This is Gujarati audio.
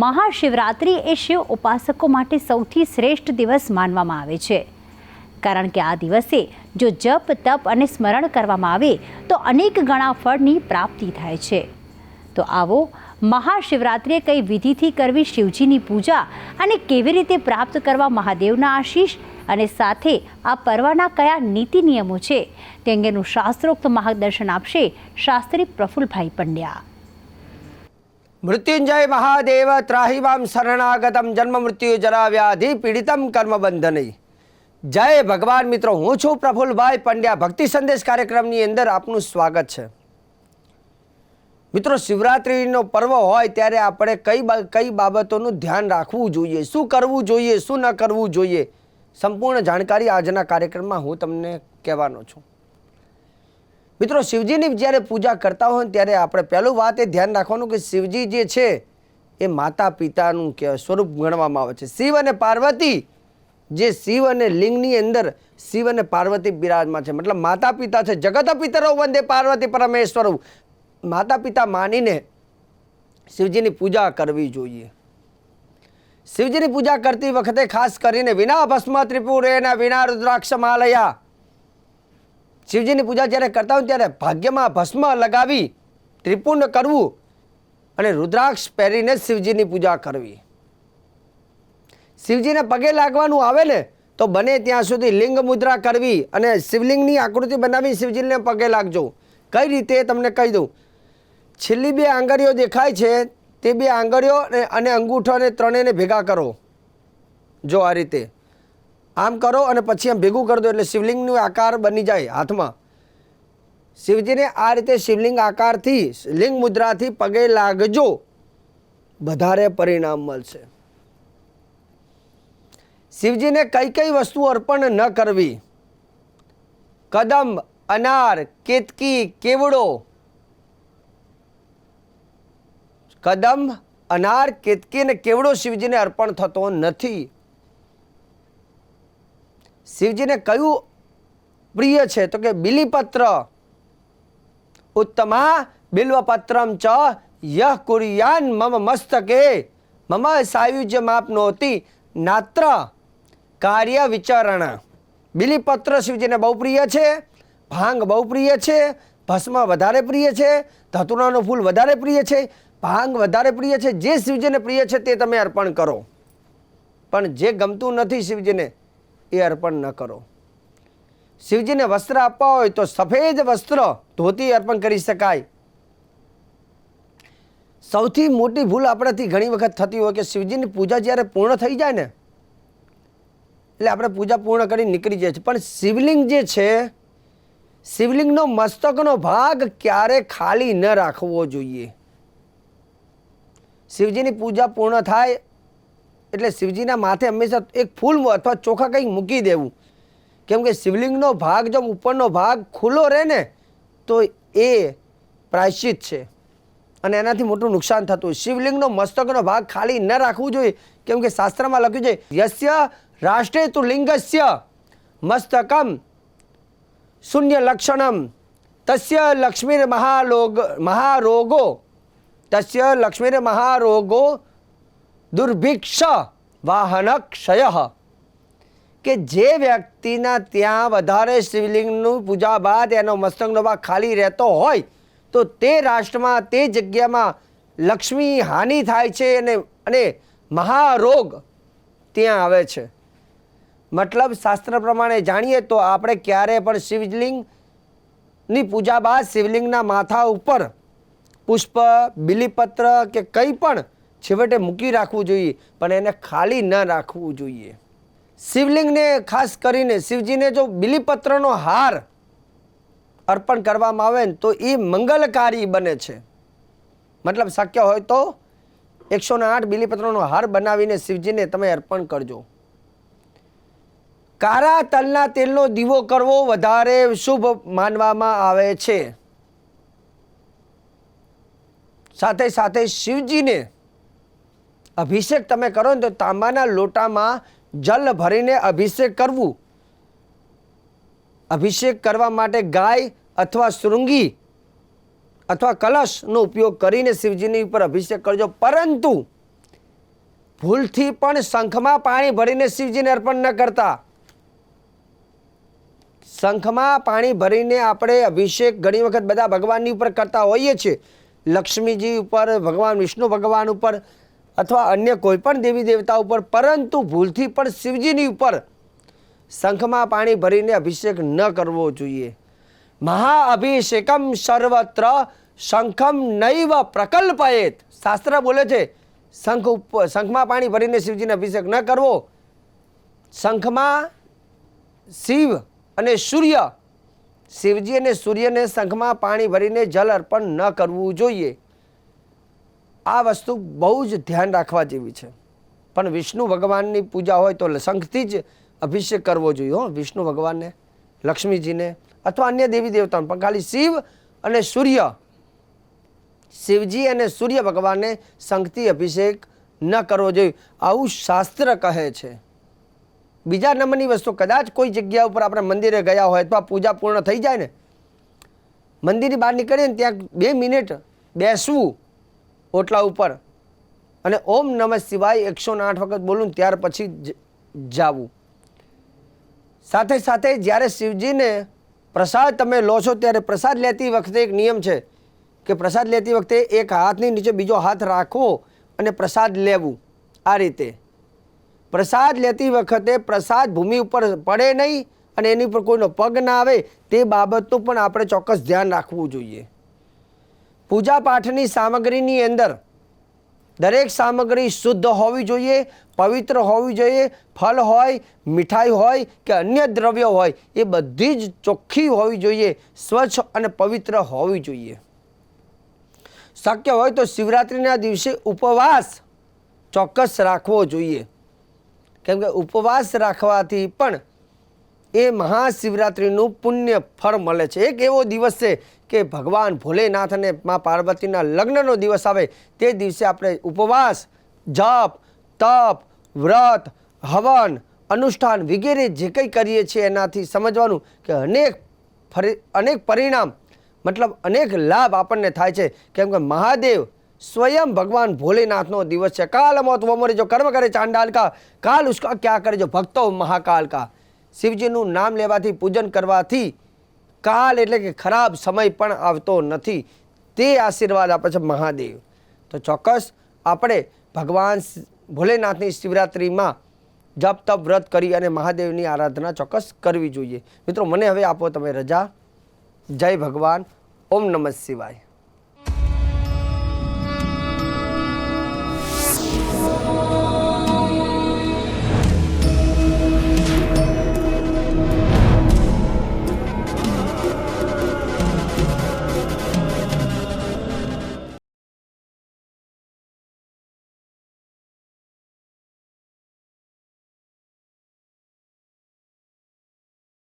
મહાશિવરાત્રિ એ શિવ ઉપાસકો માટે સૌથી શ્રેષ્ઠ દિવસ માનવામાં આવે છે. કારણ કે આ દિવસે જો જપ, તપ અને સ્મરણ કરવામાં આવે, તો અનેક ગણા ફળની પ્રાપ્તિ થાય છે. તો આવો, મહાશિવરાત્રિએ કઈ વિધિથી કરવી શિવજીની પૂજા અને કેવી રીતે પ્રાપ્ત કરવા મહાદેવના આશીષ અને સાથે આ પર્વના કયા નીતિ નિયમો છે તે અંગેનું શાસ્ત્રોક્ત માર્ગદર્શન આપશે શાસ્ત્રી પ્રફુલભાઈ પંડ્યા. મૃત્યુંજય મહાદેવ ત્રાહિવામ શરણાગતમ જન્મ મૃત્યુ જરા વ્યાધિ પીડિતમ કર્મ બંધનઈ જય ભગવાન મિત્રો, હું છું પ્રફુલભાઈ પંડ્યા. ભક્તિ સંદેશ કાર્યક્રમની અંદર આપનું સ્વાગત છે. મિત્રો, શિવરાત્રિનો પર્વ હોય ત્યારે આપણે કઈ કઈ બાબતોનું ધ્યાન રાખવું જોઈએ? શું કરવું જોઈએ? શું ન કરવું જોઈએ? સંપૂર્ણ જાણકારી આજના કાર્યક્રમમાં હું તમને કહેવાનો છું. મિત્રો, શિવજીની જ્યારે પૂજા કરતા હોય ત્યારે આપણે પહેલું વાત એ ધ્યાન રાખવાનું કે શિવજી જે છે એ માતા પિતાનું કે સ્વરૂપ ગણવામાં આવે છે. શિવ અને પાર્વતી, જે શિવ અને લિંગની અંદર શિવ અને પાર્વતી બિરાજમાં છે. મતલબ માતા પિતા છે. જગત પિતરો વંદે પાર્વતી પરમેશ્વર. માતા પિતા માનીને શિવજીની પૂજા કરવી જોઈએ. શિવજીની પૂજા કરતી વખતે ખાસ કરીને વિના ભસ્મ ત્રિપુરેના વિના રુદ્રાક્ષ માલયા. શિવજીની પૂજા જ્યારે કરતા હોય ત્યારે ભાગ્યમાં ભસ્મ લગાવી ત્રિપુંડ કરવું અને રુદ્રાક્ષ પહેરીને શિવજીની પૂજા કરવી. શિવજીને પગે લાગવાનું આવે ને તો બને ત્યાં સુધી લિંગ મુદ્રા કરવી અને શિવલિંગની આકૃતિ બનાવી શિવજીને પગે લાગજો. કઈ રીતે તમને કહી દઉં. છેલ્લી બે આંગળીઓ દેખાય છે, તે બે આંગળીઓ અને- અંગૂઠો અને ત્રણેયને ભેગા કરો. જો આ રીતે. આમ કરો અને પછી આમ ભેગું કરી દો એટલે શિવલિંગનો આકાર બની જાય હાથમાં. શિવજીને આ રીતે શિવલિંગ આકારથી, લિંગ મુદ્રાથી પગે લાગજો. વધારે પરિણામ મળશે. શિવજીને કઈ કઈ વસ્તુ અર્પણ ન કરવી? કદમ અનાર, કેતકી, કેવડો? કદમ અનાર, કેતકી અને કેવડો શિવજીને અર્પણ થતો નથી. શિવજીને કયું પ્રિય છે, તો કે બિલીપત્ર. ઉત્તમા, બિલ્વપત્રમ ચ યહ કુરિયાન, મમ મસ્તકે. મમ સાયુજ્ય માપનોતી નાત્ર. કાર્ય વિચરણ. બિલીપત્ર શિવજીને બહુ પ્રિય છે. ભાંગ બહુ પ્રિય છે. ભસ્મ વધારે પ્રિય છે. ધતુરાનું ફૂલ વધારે પ્રિય છે. ભાંગ વધારે પ્રિય છે. જે શિવજીને પ્રિય છે, તે તમે અર્પણ કરો. પણ જે ગમતું નથી શિવજીને એ અર્પણ ન કરો. શિવજીને વસ્ત્ર આપવા હોય તો સફેદ વસ્ત્ર ધોતી અર્પણ કરી શકાય. સૌથી મોટી ભૂલ આપણાથી ઘણી વખત થતી હોય કે શિવજીની પૂજા જ્યારે પૂર્ણ થઈ જાય ને, એટલે આપણે પૂજા પૂર્ણ કરી નીકળી જાય છે પણ શિવલિંગ જે છે, શિવલિંગનો મસ્તકનો ભાગ ક્યારે ખાલી ન રાખવો જોઈએ. શિવજીની પૂજા પૂર્ણ થાય એટલે શિવજીના માથે હંમેશા એક ફૂલ અથવા ચોખા કંઈક મૂકી દેવું. કેમ કે શિવલિંગનો ભાગ જો ઉપરનો ભાગ ખુલ્લો રહે ને, તો એ પ્રાયશ્ચિત છે. અને એનાથી મોટું નુકસાન થતું શિવલિંગનો મસ્તકનો ભાગ ખાલી ન રાખવું જોઈએ. કેમ કે શાસ્ત્રમાં લખ્યું છે, યસ્ય રાષ્ટ્રે તુ લિંગસ્ય મસ્તકમ શૂન્ય લક્ષણમ. તસ્ય લક્ષ્મીર મહાલોગ મહારોગો. તસ્ય લક્ષ્મીર મહારોગો દુર્ભિક્ષ વાહન ક્ષય કે જે વ્યક્તિના ત્યાં વધારે શિવલિંગનું પૂજા બાદ એનો મસ્તકનો ભાગ ખાલી રહેતો હોય, તો તે રાષ્ટ્રમાં, તે જગ્યામાં લક્ષ્મી હાનિ થાય છે અને અને મહારોગ ત્યાં આવે છે. મતલબ શાસ્ત્ર પ્રમાણે જાણીએ તો આપણે ક્યારે પણ શિવલિંગની પૂજા બાદ શિવલિંગના માથા ઉપર પુષ્પ, બિલીપત્ર કે કંઈ પણ છેવટે મૂકી રાખવું જોઈએ, પણ એને ખાલી ન રાખવું જોઈએ. શિવલિંગને ખાસ કરીને શિવજીને જો બિલીપત્રનો હાર અર્પણ કરવામાં આવે ને તો એ મંગલકારી બને છે. મતલબ શક્ય હોય તો એકસો ને આઠ બિલીપત્રનો હાર બનાવીને શિવજીને તમે અર્પણ કરજો. કારા તલના તેલનો દીવો કરવો વધારે શુભ માનવામાં આવે છે. સાથે સાથે શિવજીને અભિષેક તમે કરો ને તો તાંબાના લોટામાં જલ ભરીને અભિષેક કરવું. અભિષેક કરવા માટે ગાય અથવા શૃંગી અથવા કલશનો ઉપયોગ કરીને શિવજીની ઉપર અભિષેક કરજો. પરંતુ ભૂલથી પણ શંખમાં પાણી ભરીને શિવજીને અર્પણ ન કરતા. શંખમાં પાણી ભરીને આપણે અભિષેક ઘણી વખત બધા ભગવાનની ઉપર કરતા હોઈએ છીએ. લક્ષ્મીજી ઉપર, ભગવાન વિષ્ણુ ભગવાન ઉપર અથવા અન્ય કોઈ પણ દેવી દેવતા ઉપર, પરંતુ ભૂલથી પણ શિવજીની ઉપર શંખમાં પાણી ભરીને અભિષેક ન કરવો જોઈએ. મહાઅભિષેકમ સર્વત્ર શંખમ નૈવ પ્રકલ્પયેત. શાસ્ત્ર બોલે છે, શંખ ઉપર શંખમાં પાણી ભરીને શિવજીને અભિષેક ન કરવો. શંખમાં શિવ અને સૂર્ય, શિવજી અને સૂર્યને શંખમાં પાણી ભરીને જલ અર્પણ ન કરવું જોઈએ. આ વસ્તુ બહુ જ ધ્યાન રાખવા જેવી છે. પણ વિષ્ણુ ભગવાનની પૂજા હોય તો શંખથી જ અભિષેક કરવો જોઈએ હો. વિષ્ણુ ભગવાનને, લક્ષ્મીજીને અથવા અન્ય દેવી દેવતાઓને. પણ ખાલી શિવ અને સૂર્ય, શિવજી અને સૂર્ય ભગવાનને શંખથી અભિષેક ન કરવો જોઈએ. આવું શાસ્ત્ર કહે છે. બીજા નંબરની વસ્તુ, કદાચ કોઈ જગ્યા ઉપર આપણે મંદિરે ગયા હોય અથવા પૂજા પૂર્ણ થઈ જાય ને, મંદિરની બહાર નીકળીએ ને ત્યાં બે મિનિટ બેસવું ઓટલા ઉપર. અને ઓમ નમઃ શિવાય એકસો આઠ વખત બોલું ત્યાર પછી જાવું. સાથે સાથે જ્યારે શિવજીને પ્રસાદ તમે લો છો ત્યારે પ્રસાદ લેતી વખતે એક નિયમ છે કે પ્રસાદ લેતી વખતે એક હાથની નીચે બીજો હાથ રાખવો અને પ્રસાદ લેવું આ રીતે. પ્રસાદ લેતી વખતે પ્રસાદ ભૂમિ ઉપર પડે નહીં અને એની પર કોઈનો પગ ના આવે તે બાબતનું પણ આપણે ચોક્કસ ધ્યાન રાખવું જોઈએ. પૂજા પાઠની સામગ્રીની અંદર દરેક સામગ્રી શુદ્ધ હોવી જોઈએ, પવિત્ર હોવી જોઈએ, ફળ હોય, મીઠાઈ હોય કે અન્ય દ્રવ્ય હોય, એ બધી જ ચોખ્ખી હોવી જોઈએ, સ્વચ્છ અને પવિત્ર હોવી જોઈએ. શક્ય હોય તો શિવરાત્રિના દિવસે ઉપવાસ ચોક્કસ રાખવો જોઈએ. કેમ કે ઉપવાસ રાખવાથી પણ એ મહાશિવરાત્રિનું પુણ્ય ફળ મળે છે. એક એવો દિવસ છે કે ભગવાન ભોલેનાથ અને મા પાર્વતીના લગ્નનો દિવસ આવે. તે દિવસે આપણે ઉપવાસ, જપ, તપ, વ્રત, હવન, અનુષ્ઠાન વગેરે જે કંઈ કરીએ છીએ એનાથી સમજવાનું કે અનેક ફરી, અનેક પરિણામ, મતલબ અનેક લાભ આપણને થાય છે. કેમ કે મહાદેવ સ્વયં ભગવાન ભોલેનાથનો દિવસ છે. કાલ મોત मौत वो मरे जो कर्म करे चांडाल का काल उसका क्या करे जो શિવજીનું નામ લેવાથી પૂજન કરવાથી કાલ એટલે કે ખરાબ સમય પણ આવતો નથી. તે આશીર્વાદ આપે છે મહાદેવ. તો ચોક્કસ આપણે ભગવાન ભોલેનાથની શિવરાત્રિમાં જપ તપ વ્રત કરી અને મહાદેવની આરાધના ચોક્કસ કરવી જોઈએ. મિત્રો, મને હવે આપો તમે રજા. જય ભગવાન. ઓમ નમઃ શિવાય.